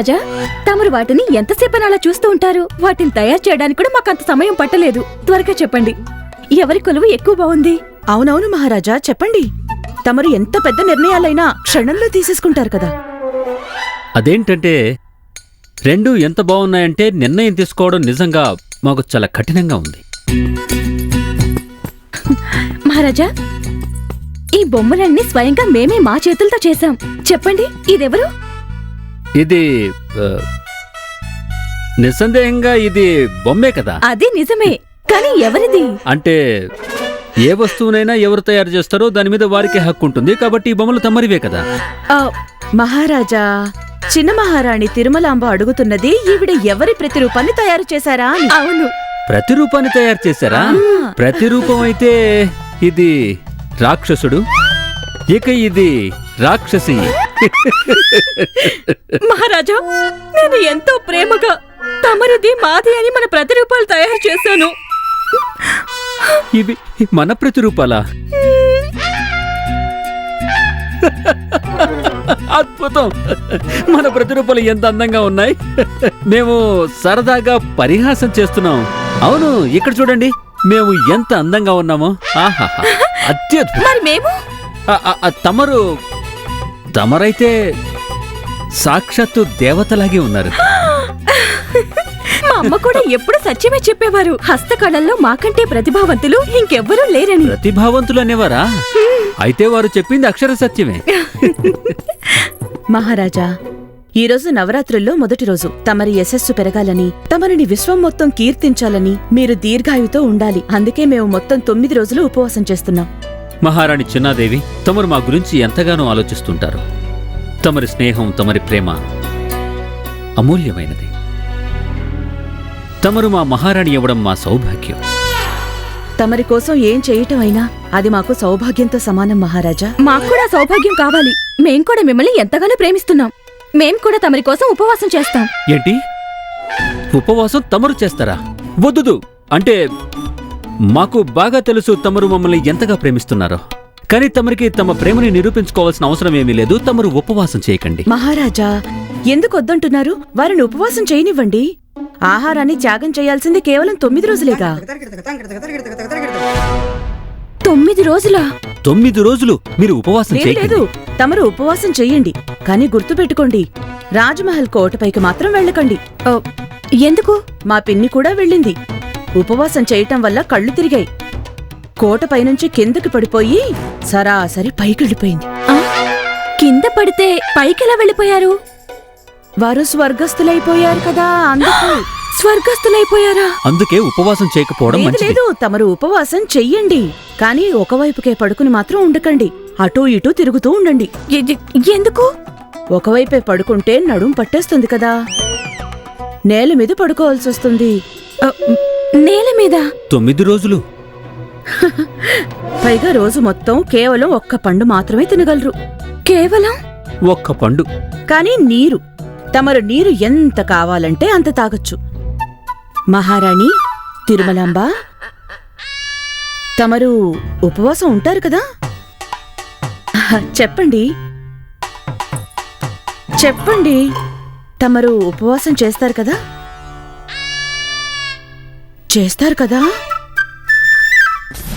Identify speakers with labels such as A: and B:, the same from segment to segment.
A: మహారాజా తమరు వాటిని ఎంతసేపని అలా చూస్తూ ఉంటారు? వాటిని తయారు చేయడానికి కూడా మాకు అంత సమయం పట్టలేదు. త్వరగా చెప్పండి. ఎవరి కొలువు ఎక్కువ బాగుంది?
B: అవునవును మహారాజా చెప్పండి. తమరు ఎంత పెద్ద నిర్ణయాలైనా క్షణంలో తీసేసుకుంటారు కదా.
C: అదేంటంటే రెండు ఎంత బాగున్నాయంటే నిర్ణయం తీసుకోవడం నిజంగా మాకు చాలా కఠినంగా ఉంది.
A: మహారాజా ఈ బొమ్మలన్నీ స్వయంగా మేమే మా చేతులతో చేశాం. చెప్పండి ఇదెవరు?
C: ఇది నిస్సందేహంగా ఇది బొమ్మే కదా?
A: అది నిజమే. కానీ ఎవరిది?
C: అంటే ఏ వస్తువునైనా ఎవరు తయారు చేస్తారో దాని మీద వారికి హక్కు ఉంటుంది. కాబట్టి ఈ బొమ్మలు తమరివే కదా?
B: ఆ, మహారాజా చిన్న మహారాణి తిరుమలాంబ అడుగుతున్నది ఈవిడ ఎవరి ప్రతిరూపాన్ని తయారు చేశారా అని.
A: అవును.
C: ప్రతిరూపాన్ని తయారు చేశారా. ప్రతిరూపం అయితే ఇది రాక్షసుడు ఇక ఇది రాక్షసి
A: మహారాజా నేను ఎంతో ప్రేమగా తమరిది మాది అని మన ప్రతిరూపాలు తయారు చేశాను.
C: ఇవి మన ప్రతిరూపాలా? అద్భుతం! మన ప్రతిరూపాలు ఎంత అందంగా ఉన్నాయి. మేము సరదాగా పరిహాసం చేస్తున్నాం. అవును ఇక్కడ చూడండి. మేము ఎంత అందంగా ఉన్నామో. ఆహాహా అత్యద్భుతం!
A: మరి మేము?
C: ఆ, ఆ, ఆ, తమరు తమరైతే సాక్షాత్తు దేవతలాగే ఉన్నారు.
A: మా అమ్మ కూడా ఎప్పుడు సత్యమే చెప్పేవారు. హస్తకళల్లో మాకంటే ప్రతిభావంతులు ఇంకెవ్వరూ లేరని.
C: ప్రతిభావంతులు అనేవారా? అయితే వారు చెప్పింది అక్షర సత్యమే.
B: మహారాజా ఈ రోజు నవరాత్రుల్లో మొదటి రోజు. తమరి యశస్సు పెరగాలని తమరిని విశ్వం మొత్తం కీర్తించాలని మీరు దీర్ఘాయుతో ఉండాలి. అందుకే మేము మొత్తం తొమ్మిది రోజులు ఉపవాసం చేస్తున్నాం.
C: మహారాణి చిన్నాదేవి తమరు మా గురించి ఎంతగానో ఆలోచిస్తుంటారు. తమరి స్నేహం తమరి ప్రేమ అమూల్యమైనది. తమరు మా మహారాణి ఇవ్వడం మా సౌభాగ్యం.
B: తమరి కోసం ఏం చేయటం అయినా అది మాకు సౌభాగ్యంతో సమానం మహారాజా.
A: మాకు కూడా సౌభాగ్యం కావాలి. మేం కూడా మిమ్మల్ని ఎంతగానో ప్రేమిస్తున్నాం. మేం కూడా తమరి కోసం ఉపవాసం చేస్తాం.
C: ఏంటి? ఉపవాసం తమరు చేస్తారా? వద్దుదు. అంటే మాకు బాగా తెలుసు తమరు మమ్మల్ని ఎంతగా ప్రేమిస్తున్నారో. కానీ తమరికి తమ ప్రేమని నిరూపించుకోవాల్సిన అవసరం ఏమీ లేదు. తమరు ఉపవాసం చేయకండి.
B: మహారాజా ఎందుకు వద్దంటున్నారు? వారిని ఉపవాసం చేయనివ్వండి. ఆహారాన్ని త్యాగం చేయాల్సింది కేవలం తొమ్మిది రోజులేగా?
A: తొమ్మిది రోజులా?
C: తొమ్మిది రోజులు మీరు ఉపవాసం
B: లేదు
C: చేయకండి.
B: లేదు. తమరు ఉపవాసం చెయ్యండి కానీ గుర్తుపెట్టుకోండి. రాజమహల్ కోటపైకి మాత్రం వెళ్ళకండి.
A: ఓ, ఎందుకు?
B: మా పిన్ని కూడా వెళ్ళింది. ఉపవాసం చేయటం వల్ల కళ్ళు తిరిగాయి. కోటపై నుంచి కిందకి పడిపోయి సరాసరి పైకెళ్ళిపోయింది?
A: కింద పడితే పైకెలా వెళ్ళిపోయారు?
B: వారు స్వర్గస్థులైపోయారు కదా అందుకు.
A: స్వర్గస్థులైపోయారా?
C: అందుకే ఉపవాసం చేయకపోవడం
B: లేదు లేదు తమరు ఉపవాసం చెయ్యండి. కానీ ఒకవైపుకే పడుకుని మాత్రం ఉండకండి. అటూ ఇటూ తిరుగుతూ ఉండండి.
A: ఎందుకు?
B: ఒకవైపే పడుకుంటే నడుం పట్టేస్తుంది కదా. నేల మీద పడుకోవాల్సి వస్తుంది
A: నేల మీద?
C: తొమ్మిది రోజులు.
B: పైగా రోజు మొత్తం కేవలం ఒక్క పండు మాత్రమే తినగలరు.
A: కేవలం?
C: ఒక్క పండు.
B: కానీ నీరు. తమరు నీరు ఎంత కావాలంటే అంత తాగొచ్చు. మహారాణి తిరుమలాంబ తమరు ఉపవాసం ఉంటారు కదా? చెప్పండి. చెప్పండి. తమరు ఉపవాసం చేస్తారు కదా? చేస్తారు కదా?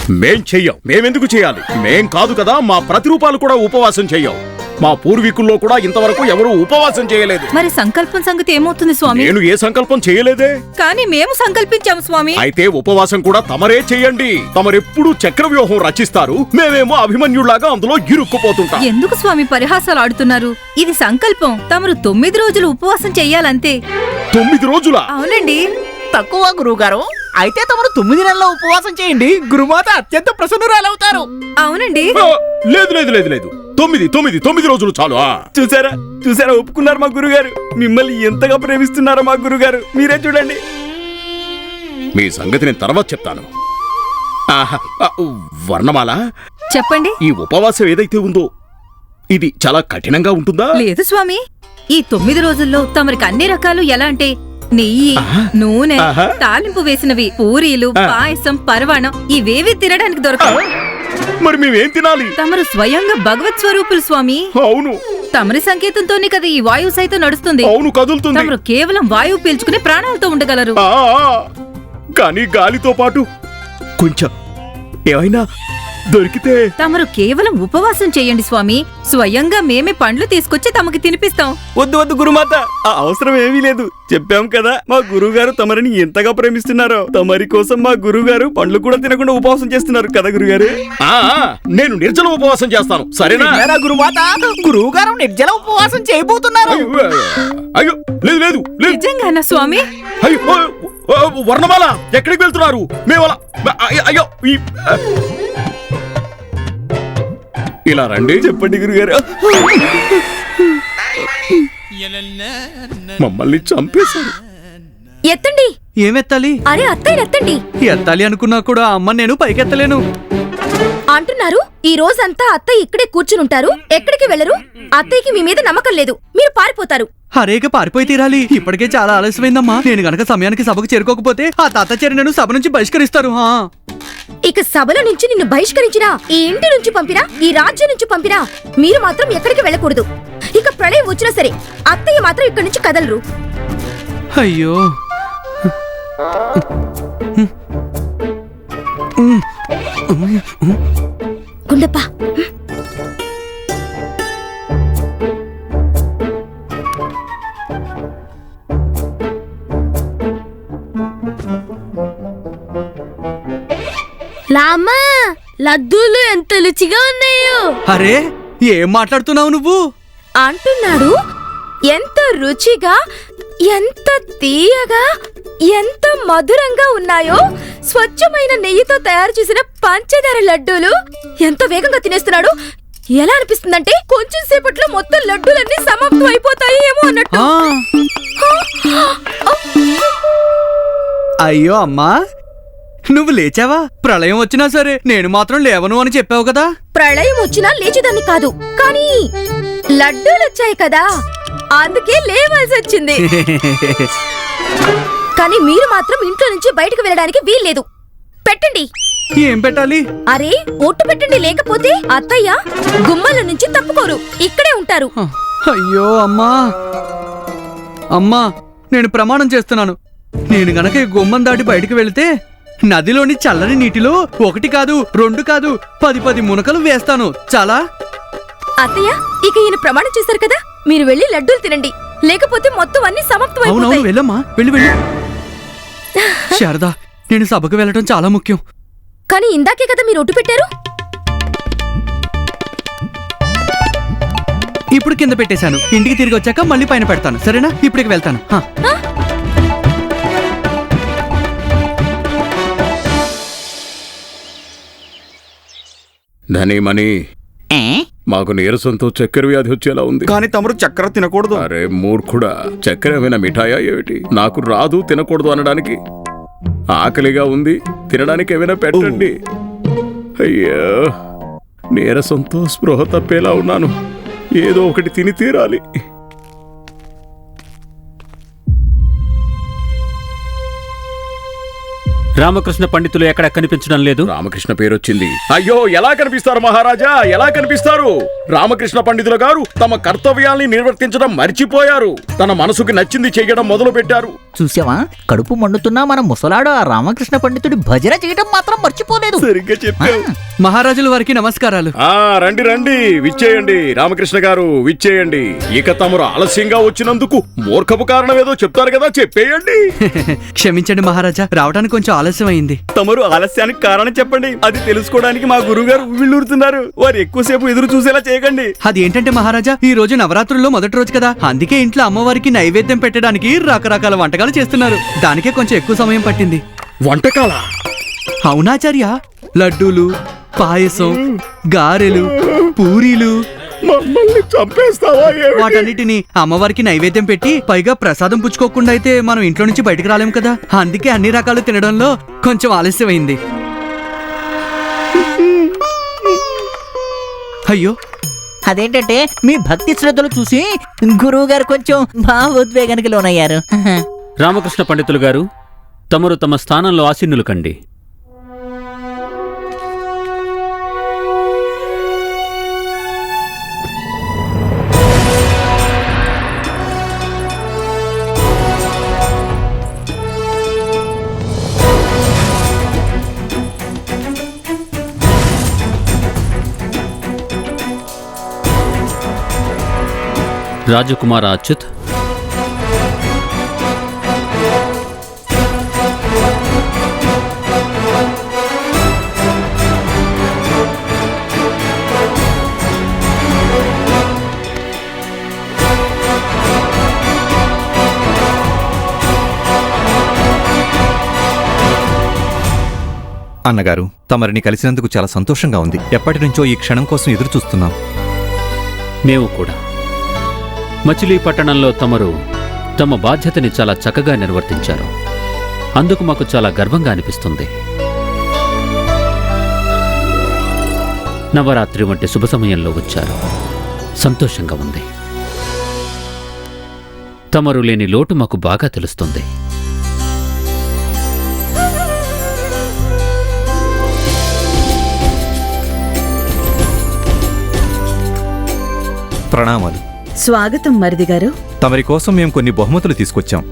D: మేం చెయ్యం. మేమెందుకు చేయాలి? మేం కాదు కదా మా ప్రతిరూపాలు కూడా ఉపవాసం చెయ్యం. మా పూర్వీకుల్లో కూడా ఇంతవరకు ఎవరూ ఉపవాసం చేయలేదు.
E: మరి సంకల్పం సంగతి ఏమవుతుంది స్వామి?
D: నేను ఏ సంకల్పం చేయలేదే?
E: కానీ మేము సంకల్పించాము స్వామి.
D: అయితే ఉపవాసం కూడా తమరే చెయ్యండి. తమరెప్పుడు చక్రవ్యూహం రచిస్తారు. మేమేమో అభిమన్యులాగా అందులో ఇరుక్కుపోతుంటాం.
E: ఎందుకు స్వామి పరిహాసాలు ఆడుతున్నారు? ఇది సంకల్పం. తమరు తొమ్మిది రోజులు ఉపవాసం చెయ్యాలంతే.
D: తొమ్మిది రోజుల?
E: అవునండి.
F: తక్కువ గురువుగారు. అయితే తమరు తొమ్మిది నెలల ఉపవాసం చేయండి. గురుమాత అత్యంత ప్రసన్నురాలవుతారు.
E: అవునండి.
D: లేదు లేదు లేదు లేదు. తొమ్మిది తొమ్మిది తొమ్మిది రోజులు చాలు ఆ.
G: చూసారా? చూసారా? ఒప్పుకున్నారు మా గురుగారు. మిమ్మల్ని ఎంతగా ప్రేమిస్తున్నారో మా గురుగారు. మీరే చూడండి.
D: మీ సంగతి నేను తర్వాత చెప్తాను. ఆహా, ఆ, వర్ణమాల?
E: చెప్పండి.
D: ఈ ఉపవాసం ఏదైతే ఉందో ఇది చాలా కఠినంగా ఉంటుందా?
E: లేదు స్వామి. ఈ తొమ్మిది రోజుల్లో తమరికి అన్ని రకాలు ఎలా అంటే నెయ్యి. నూనె. తాలింపు వేసినవి పూరీలు. పాయసం పరవాణం ఇవేవి తినడానికి దొరకవు
D: మరి మేమేం తినాలి
E: తమరు స్వయంగా భగవత్ స్వరూపులు స్వామి
D: అవును
E: తమరి సంకేతంతోనే కదా ఈ వాయువు సైతం నడుస్తుంది
D: అవును కదులుతుంది
E: తమరు కేవలం వాయువు పీల్చుకుని ప్రాణాలతో ఉండగలరు.
D: కానీ గాలితో పాటు కొంచెం ఏమైనా దొరికితే
E: తమరు కేవలం ఉపవాసం చేయండి స్వామి. స్వయంగా మేమే పండ్లు తీసుకొచ్చి తమకి తినిపిస్తాం.
G: వద్దు వద్దు గురుమాత. ఆ అవసరం ఏమీ లేదు. చెప్పాం కదా మా గురువు గారు తమరిని ఎంతగా ప్రేమిస్తున్నారో. తమరి కోసం మా గురువు గారు పండ్లు కూడా తినకుండా ఉపవాసం చేస్తున్నారు కదా గురుగారు
D: ఆ, ఆ, నేను నిర్జల ఉపవాసం చేస్తాను. సరేనా?
F: విన్నారా గురుమాత? గురువు గారు నిర్జల ఉపవాసం చేయబోతున్నారు.
D: అయ్యో, లేదు లేదు లేదు.
E: నిజంగానా స్వామి?
D: అయ్యో ఓ, ఓ, వర్ణమాల ఎక్కడికి వెళ్తున్నారు? మేము అలా అయ్యో, అయ్యో ఈ, ఆ. ఇలా రండి.
G: చెప్పండి గురుగారు.
D: మమ్మల్ని చంపేశారు.
H: ఎత్తండి.
I: ఏమెత్తాలి?
H: అరే అత్తయ్య ఎత్తండి.
I: ఎత్తాలి అనుకున్నా కూడా అమ్మ నేను పైకెత్తలేను.
H: అంటున్నారు ఈ రోజంతా అత్తయ్య ఇక్కడే కూర్చునుంటారు. ఎక్కడికి వెళ్ళరు? అత్తయ్యకి మీ మీద నమ్మకం లేదు. మీరు పారిపోతారు.
I: హరేక పారిపోయి తీరాలి. ఇప్పటికే చాలా ఆలస్యమైందమ్మా. నేను గనక సమయానికి సభకు చేరుకోకపోతే ఆ తాతాచారి సభ నుంచి బహిష్కరిస్తారు హా.
H: ఇక సభలో నుంచి నిన్ను బహిష్కరించినా ఈ ఇంటి నుంచి పంపినా ఈ రాజ్యం నుంచి పంపినా మీరు మాత్రం ఎక్కడికి వెళ్ళకూడదు. ఇక ప్రళయం వచ్చినా సరే అత్తయ్య మాత్రం ఇక్కడి నుంచి కదలరు.
I: అయ్యో.
H: గుండప్ప లామా లడ్డూలు ఎంత రుచిగా ఉన్నాయో.
I: అరే ఏం మాట్లాడుతున్నావు నువ్వు?
H: అంటున్నాడు. ఎంత రుచిగా ఎంత తీయగా ఎంత మధురంగా ఉన్నాయో. స్వచ్ఛమైన నెయ్యితో తయారు చేసిన పంచదార లడ్డూలు. ఎంత వేగంగా తినేస్తున్నాడు. ఎలా అనిపిస్తుందంటే కొంచెం సేపట్లో మొత్తం లడ్డూలన్నీ సమాప్తం అయిపోతాయి ఏమో అన్నట్టు.
I: అయ్యో అమ్మా నువ్వు లేచావా? ప్రళయం వచ్చినా సరే నేను మాత్రం లేవను అని చెప్పావు కదా?
H: ప్రళయం వచ్చినా లేచేదాన్ని కాదు. కానీ లడ్డూలు వచ్చాయి కదా. అందుకే లేవాల్సి వచ్చింది. కానీ మీరు మాత్రం ఇంట్లో నుంచి బయటకు వెళ్ళడానికి వీల్లేదు. పెట్టండి.
I: ఏం పెట్టాలి?
H: అరే ఒట్టు పెట్టండి. లేకపోతే అత్తయ్య గుమ్మల నుంచి తప్పుకోరు. ఇక్కడే ఉంటారు.
I: అయ్యో అమ్మా. అమ్మా నేను ప్రమాణం చేస్తున్నాను. నేను గనక ఈ గుమ్మం దాటి బయటికి వెళితే నదిలోని చల్లని నీటిలో ఒకటి కాదు రెండు కాదు పది పది మునకలు వేస్తాను. చాలా?
H: అత్తయ్య ఇక ఈయన ప్రమాణం చేశారు కదా? మీరు వెళ్ళి లడ్డూలు తినండి. లేకపోతే మొత్తం అన్ని సమాప్తం
I: అవునవును వెళ్ళమ్మా. వెళ్ళి వెళ్ళి. శారదా నేను సభకు వెళ్ళటం చాలా ముఖ్యం.
H: కానీ ఇందాకే కదా మీరు ఒట్టు పెట్టారు?
I: ఇప్పుడు కింద పెట్టేశాను. ఇంటికి తిరిగి వచ్చాక మళ్ళీ పైన పెడతాను. సరేనా? ఇప్పటికి వెళ్తాను.
F: ఏ?
D: మాకు నీరసంతో చక్కెర వ్యాధి వచ్చేలా ఉంది.
G: కానీ తమరు చక్కెర తినకూడదు.
D: అరే మూర్ఖుడా చక్కెర ఏమైనా మిఠాయా ఏమిటి? నాకు రాదు తినకూడదు అనడానికి. ఆకలిగా ఉంది తినడానికి ఏమైనా పెట్టండి. అయ్యో నీరసంతో స్పృహ తప్పేలా ఉన్నాను. ఏదో ఒకటి తిని తీరాలి.
C: రామకృష్ణ పండితులు ఎక్కడ కనిపించడం లేదు?
D: రామకృష్ణ పేరు వచ్చింది అయ్యో ఎలా కనిపిస్తారు మహారాజా? ఎలా కనిపిస్తారు? రామకృష్ణ పండితులు గారు తమ కర్తవ్యాల్ని నిర్వర్తించడం మర్చిపోయారు. తన మనసుకు నచ్చింది చేయడం మొదలు పెట్టారు
F: చూసావా? కడుపు మండుతున్నా మన ముసలాడు ఆ రామకృష్ణ పండితుడి భజన చేయడం మాత్రం మర్చిపోలేదు.
G: సరిగ్గా చెప్పావు.
I: మహారాజుల వారికి నమస్కారాలు.
D: ఆ రండి రండి విచ్చేయండి. రామకృష్ణ గారు విచ్చేయండి. ఇక తమరు ఆలస్యంగా వచ్చినందుకు మూర్ఖపు కారణం ఏదో చెప్తారు కదా చెప్పేయండి.
I: క్షమించండి మహారాజా రావడానికి కొంచెం ఆలస్యం అయింది
G: తమరు ఆలస్యానికి కారణం చెప్పండి. అది తెలుసుకోవడానికి మా గురువు గారు ఉవ్విళ్ళూరుతున్నారు వారు ఎక్కువసేపు ఎదురు చూసేలా చేయకండి.
I: అది ఏంటంటే మహారాజా ఈ రోజు నవరాత్రుల్లో మొదటి రోజు కదా. అందుకే ఇంట్లో అమ్మవారికి నైవేద్యం పెట్టడానికి రకరకాల వంటకాలు చేస్తున్నారు. దానికే కొంచెం ఎక్కువ సమయం పట్టింది.
D: వంటకాల?
I: అవునాచార్య లడ్డూలు పాయసం గారెలు పూరీలు.
D: మమ్మల్ని చంపేస్తావా ఏమిటి?
I: వాటన్నిటిని అమ్మవారికి నైవేద్యం పెట్టి పైగా ప్రసాదం పుచ్చుకోకుండా అయితే మనం ఇంట్లో నుంచి బయటకు రాలేం కదా? అందుకే అన్ని రకాలు తినడంలో కొంచెం ఆలస్యమైంది. అయ్యో.
F: అదేంటంటే మీ భక్తి శ్రద్ధలు చూసి గురువు గారు కొంచెం భావోద్వేగానికి లోనయ్యారు.
C: రామకృష్ణ పండితులు గారు తమరు తమ స్థానంలో ఆసీనులు కండి. రాజకుమార్ అచ్యుత్
J: అన్నగారు తమరిని కలిసినందుకు చాలా సంతోషంగా ఉంది. ఎప్పటి నుంచో ఈ క్షణం కోసం ఎదురు చూస్తున్నాం
C: మేము కూడా. మచిలీపట్టణంలో తమరు తమ బాధ్యతని చాలా చక్కగా నిర్వర్తించారు. అందుకు మాకు చాలా గర్వంగా అనిపిస్తుంది. నవరాత్రి వంటి శుభ సమయంలో వచ్చారు. సంతోషంగా ఉంది. తమరు లేని లోటు మాకు బాగా తెలుస్తుంది.
J: ప్రణామాలు.
B: స్వాగతం మరిది గారు.
J: తమరి కోసం మేము కొన్ని బహుమతులు తీసుకొచ్చాం.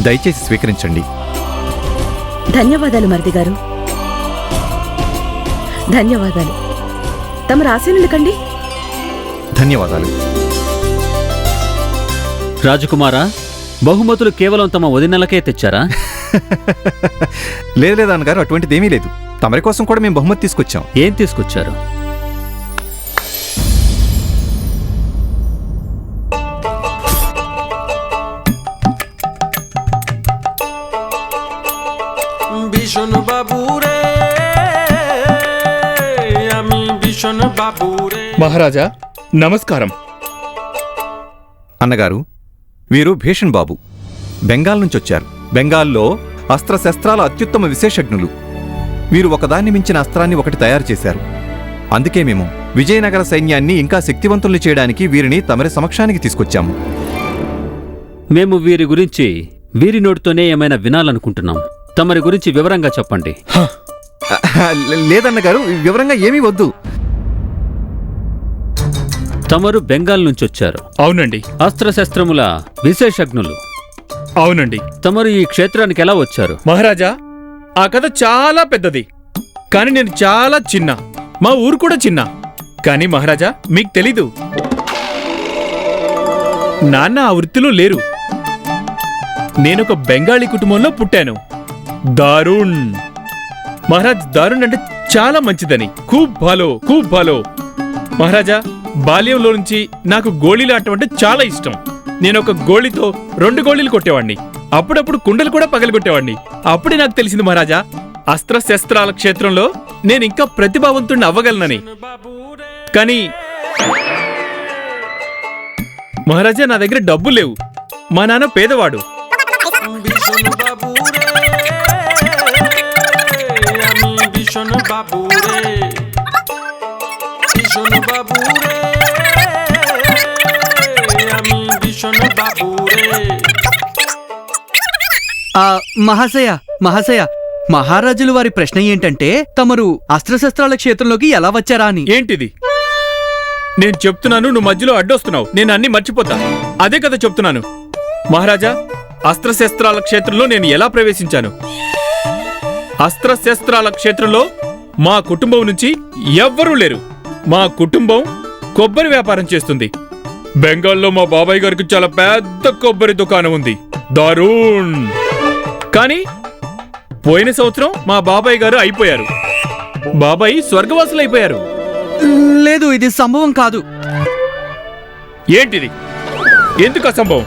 J: దయచేసి స్వీకరించండి.
B: ధన్యవాదాలు మరిది గారు. ధన్యవాదాలు. తమ రాశీనులు కండి.
J: ధన్యవాదాలు.
C: రాజకుమారా బహుమతులు కేవలం తమ వదినలకే తెచ్చారా?
J: లేదు లేదు అన్నగారు అటువంటిదేమీ లేదు. తమరి కోసం కూడా మేము బహుమతి తీసుకొచ్చాం.
C: ఏం తీసుకొచ్చారు?
K: మహారాజా నమస్కారం.
J: అన్నగారు వీరు భీషణ్ బాబు. బెంగాల్ నుంచి వచ్చారు బెంగాల్లో అస్త్రశస్త్రాల అత్యుత్తమ విశేషజ్ఞులు. వీరు ఒకదాన్ని మించిన అస్త్రాన్ని ఒకటి తయారు చేశారు. అందుకే మేము విజయనగర సైన్యాన్ని ఇంకా శక్తివంతుల్ని చేయడానికి వీరిని తమరి సమక్షానికి తీసుకొచ్చాము.
C: మేము వీరి గురించి వీరి నోటితోనే ఏమైనా వినాలనుకుంటున్నాం. తమరి గురించి వివరంగా చెప్పండి.
J: లేదన్నగారు వివరంగా ఏమీ వద్దు.
C: తమరు బెంగాల్ నుంచి వచ్చారు
K: అవునండి.
C: అస్త్రశస్త్రముల విశేషజ్ఞులు.
K: అవునండి.
C: తమరు ఈ క్షేత్రానికి ఎలా వచ్చారు?
K: మహారాజా ఆ కథ చాలా పెద్దది. కానీ నేను చాలా చిన్న. మా ఊరు కూడా చిన్న. కానీ మహారాజా మీకు తెలీదు. నాన్న ఆ వృత్తిలో లేరు. నేనొక బెంగాలీ కుటుంబంలో పుట్టాను. దారుణ్. మహారాజ్ దారుణ్ అంటే చాలా మంచిదని. ఖూబ్ భాలో ఖూబ్ భాలో మహారాజా బాల్యంలో నుంచి నాకు గోళీలు ఆటం అంటే చాలా ఇష్టం. నేను ఒక గోళీతో రెండు గోళీలు కొట్టేవాడిని. అప్పుడప్పుడు కుండలు కూడా పగలగొట్టేవాడిని. అప్పుడే నాకు తెలిసింది మహారాజా అస్త్ర శస్త్రాల క్షేత్రంలో నేను ఇంకా ప్రతిభావంతుడిని అవ్వగలనని. కానీ మహారాజా నా దగ్గర డబ్బు లేవు. మా నాన్న పేదవాడు.
L: ভীষণ বাবুরে ভীষণ বাবুরে আমি ভীষণ বাবুরে
I: ఆ మహాశయ మహాశయ మహారాజులు వారి ప్రశ్న ఏంటంటే తమరు అస్త్రశస్త్రాల క్షేత్రంలోకి ఎలా వచ్చారా అని
K: ఏంటిది నేను చెప్తున్నాను నువ్వు మధ్యలో అడ్డొస్తున్నావు నేను అన్ని మర్చిపోతా అదే కదా చెప్తున్నాను మహారాజా అస్త్రశస్త్రాల క్షేత్రంలో నేను ఎలా ప్రవేశించాను అస్త్రశస్త్రాల క్షేత్రంలో మా కుటుంబం నుంచి ఎవ్వరూ లేరు మా కుటుంబం కొబ్బరి వ్యాపారం చేస్తుంది. బెంగాల్లో మా బాబాయ్ గారికి చాలా పెద్ద కొబ్బరి దుకాణం ఉంది. దారుణ్. కానీ పోయిన సంవత్సరం మా బాబాయ్ గారు అయిపోయారు. బాబాయ్ స్వర్గవాసులు అయిపోయారు
I: లేదు ఇది సంభవం కాదు.
K: ఏంటిది? ఎందుకు అసంభవం?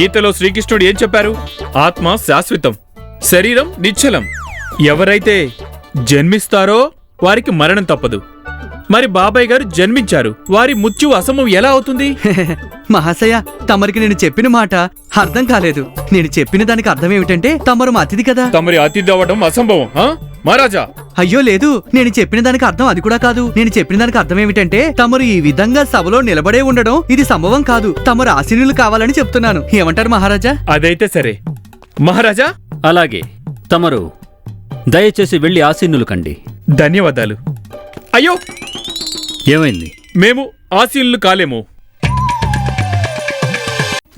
K: గీతలో శ్రీకృష్ణుడు ఏం చెప్పారు? ఆత్మ శాశ్వతం శరీరం నిశ్చలం. ఎవరైతే జన్మిస్తారో వారికి మరణం తప్పదు. మరి బాబాయ్ గారు జన్మించారు. వారి ముత్యు అసమం ఎలా అవుతుంది?
I: మహాశయ తమరికి నేను చెప్పిన మాట అర్థం కాలేదు. నేను చెప్పిన దానికి అర్థం ఏమిటంటే తమరు మా అతిథి కదా.
K: తమరి అతిథి అవ్వడం అసంభవం ఆ? మహారాజా!
I: అయ్యో లేదు. నేను చెప్పిన దానికి అర్థం అది కూడా కాదు. నేను చెప్పిన దానికి అర్థం ఏమిటంటే తమరు ఈ విధంగా సభలో నిలబడే ఉండడం ఇది సంభవం కాదు. తమరు ఆశీనులు కావాలని చెప్తున్నాను. ఏమంటారు మహారాజా?
K: అదైతే సరే. మహారాజా!
C: అలాగే తమరు దయచేసి వెళ్ళి ఆసీనులు కండి.
K: ధన్యవాదాలు. అయ్యో!
C: ఏమైంది?
K: మేము ఆశీనులు కాలేము.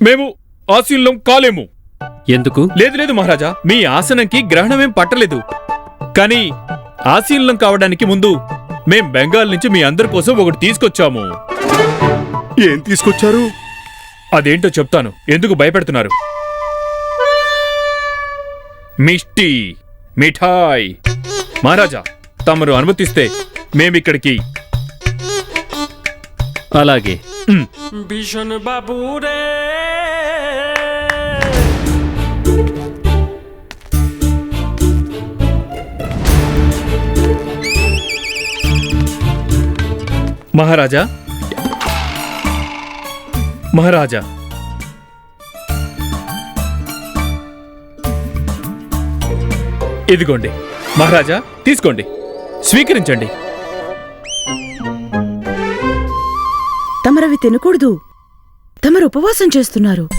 K: మేము ఆశీనులం కాలేము.
C: ఎందుకు?
K: లేదు లేదు మహారాజా మీ ఆసనంకి గ్రహణమేం పట్టలేదు. కానీ ఆశీనులం కావడానికి ముందు మేం బెంగాల్ నుంచి మీ అందరి కోసం ఒకటి తీసుకొచ్చాము.
D: ఏం తీసుకొచ్చారు?
K: అదేంటో చెప్తాను. ఎందుకు భయపెడుతున్నారు? మిష్టి మిఠాయ్. మహారాజా తమరు అనుమతిస్తే మేమిక్కడికి.
C: అలాగే.
M: భీషణ బాబు
K: మహారాజా. మహారాజా. ఇదిగోండి. మహారాజా తీసుకోండి. స్వీకరించండి.
B: తినకూడదు. తమరు ఉపవాసం చేస్తున్నారు.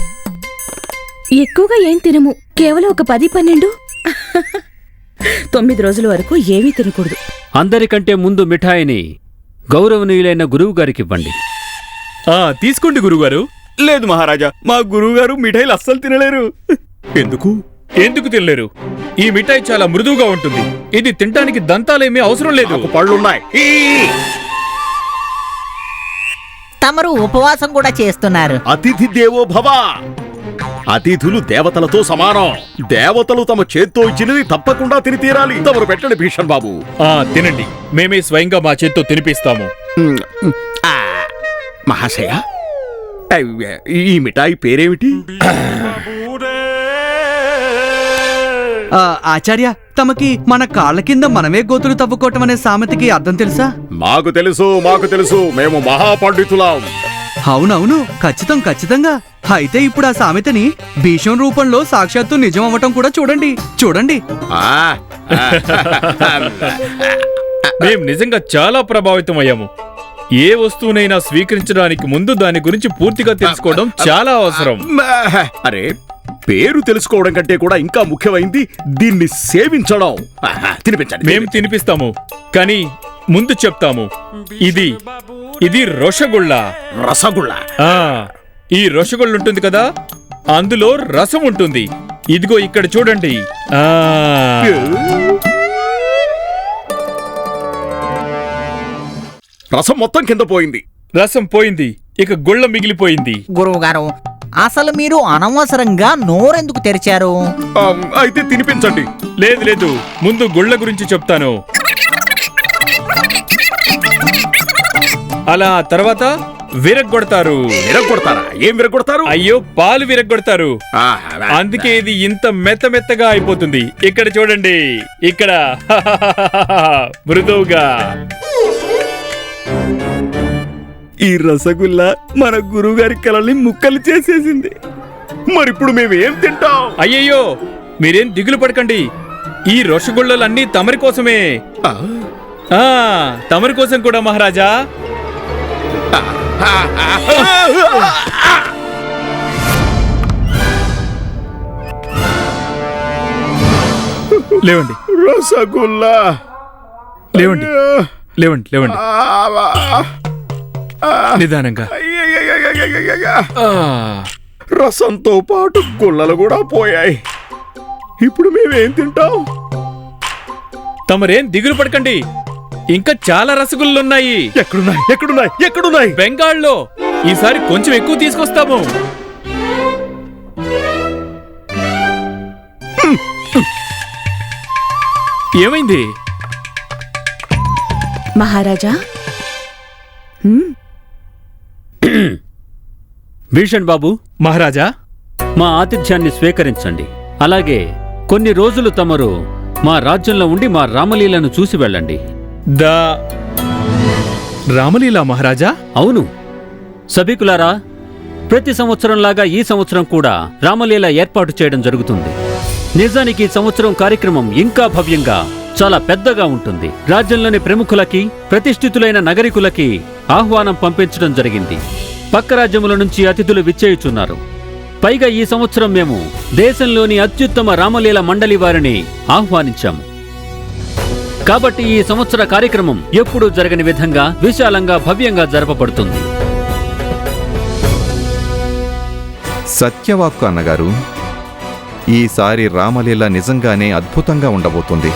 H: ఎక్కువగా ఏం తినము. కేవలం ఒక పది పన్నెండు?
B: తొమ్మిది రోజుల వరకు ఏమీ తినకూడదు.
C: అందరికంటే ముందు మిఠాయిని గౌరవనీయులైన గురువు గారికి ఇవ్వండి
K: ఆ తీసుకోండి గురుగారు
G: లేదు మహారాజా మా గురువుగారు మిఠాయిలు అస్సలు తినలేరు.
D: ఎందుకు?
K: ఎందుకు తినలేరు? ఈ మిఠాయి చాలా మృదువుగా ఉంటుంది. ఇది తినడానికి దంతాలేమీ అవసరం లేదు.
D: నాకు పళ్ళున్నాయి. ఈ!
F: తమరు ఉపవాసం కూడా చేస్తున్నారు.
D: అతిథి దేవో భవ అతిథులు దేవతలతో సమానం. దేవతలు తమ చేత్తో ఇచ్చినది తప్పకుండా తిని తీరాలి తమరు పెట్టండి భీషణ్ బాబు.
K: ఆ తినండి. మేమే స్వయంగా మా చేత్తో తినిపిస్తాము.
D: మహాశయ ఈ మిఠాయి పేరేమిటి?
I: ఆచార్య తమకి మన కాళ్ళ కింద మనమే గోతులు తవ్వుకోవటం అనే సామెతకి అర్థం తెలుసా?
D: మాకు తెలుసు మాకు తెలుసు. మేము మహాపండితులం.
I: అవునవును ఖచ్చితం ఖచ్చితంగా. అయితే ఇప్పుడు ఆ సామెతని భీషం రూపంలో సాక్షాత్తు నిజం అవ్వటం కూడా చూడండి చూడండి.
D: ఆ,
K: మేం నిజంగా చాలా ప్రభావితం అయ్యాము ఏ వస్తువునైనా స్వీకరించడానికి ముందు దాని గురించి పూర్తిగా తెలుసుకోవడం చాలా అవసరం.
D: అరే పేరు తెలుసుకోవడం కంటే కూడా ఇంకా ముఖ్యమైంది దీన్ని సేవించడం. ఆహా, తినిపించండి
K: మేం తినిపిస్తాము కానీ ముందు చెప్తాము. ఇది ఇది రొషగుళ్ళ
D: రసగుళ్ళ?
K: ఆ ఈ రొషగుళ్ళు ఉంటుంది కదా అందులో రసం ఉంటుంది. ఇదిగో ఇక్కడ చూడండి. ఆ.
D: రసం మొత్తం కింద పోయింది.
K: రసం పోయింది ఇక గుళ్ళ మిగిలిపోయింది.
F: గురువుగారు అసలు మీరు అనవసరంగా నోరెందుకు తెరిచారు?
D: అయితే తినిపించండి.
K: లేదు లేదు. ముందు గుళ్ళ గురించి చెప్తాను. అలా తర్వాత విరగ్గొడతారు.
D: విరగొడతారా ఏం విరగొడతారు
K: అయ్యో పాలు విరగ్గొడతారు.
D: ఆ,
K: అందుకే ఇది ఇంత మెత్త మెత్తగా అయిపోతుంది. ఇక్కడ చూడండి. ఇక్కడ. మృదువుగా.
G: ఈ రసగుల్లా మన గురువుగారి కళల్ని ముక్కలు చేసేసింది.
D: మరిప్పుడు మేము ఏం తింటాం?
K: అయ్యయ్యో మీరేం దిగులు పడకండి. ఈ రొషగుళ్ళలన్నీ తమరి కోసమే.
D: ఆ?
K: తమరి కోసం కూడా మహారాజా. లేవండి.
D: రసగుల్లా.
K: లేవండి. లేవండి లేవండి. నిదానంగా.
D: రసంతో పాటు గుల్లలు కూడా పోయాయి ఇప్పుడు మేమేం తింటాం
K: తమరేం దిగులు పడకండి ఇంకా చాలా రసగుల్లున్నాయి
D: ఎక్కడున్నాయి ఎక్కడున్నాయి ఎక్కడున్నాయి
K: బెంగాల్లో ఈసారి కొంచెం ఎక్కువ తీసుకొస్తాము ఏమైంది
B: మహారాజా
C: భీషణ్ బాబు
K: మహారాజా.
C: మా ఆతిథ్యాన్ని స్వీకరించండి. అలాగే కొన్ని రోజులు తమరు మా రాజ్యంలో ఉండి మా రామలీలను చూసి వెళ్ళండి.
K: దా రామలీలా మహారాజా?
C: అవును. సభికులారా ప్రతి సంవత్సరంలాగా ఈ సంవత్సరం కూడా రామలీల ఏర్పాటు చేయడం జరుగుతుంది. నిజానికి ఈ సంవత్సరం కార్యక్రమం ఇంకా భవ్యంగా చాలా పెద్దగా ఉంటుంది. రాజ్యంలోని ప్రముఖులకి ప్రతిష్ఠితులైన నగరికులకి ఆహ్వానం పంపించడం జరిగింది. పక్క రాజ్యముల నుంచి అతిథులు విచ్చేయుచున్నారు. పైగా ఈ సంవత్సరం మేము దేశంలోని అత్యుత్తమ రామలీల మండలి వారిని ఆహ్వానించాము. కాబట్టి ఈ సంవత్సర కార్యక్రమం ఎప్పుడూ జరగని విధంగా విశాలంగా భవ్యంగా జరపబడుతుంది.
J: సత్యవాక్కు అన్నగారు ఈసారి రామలీల నిజంగానే అద్భుతంగా ఉండబోతుంది.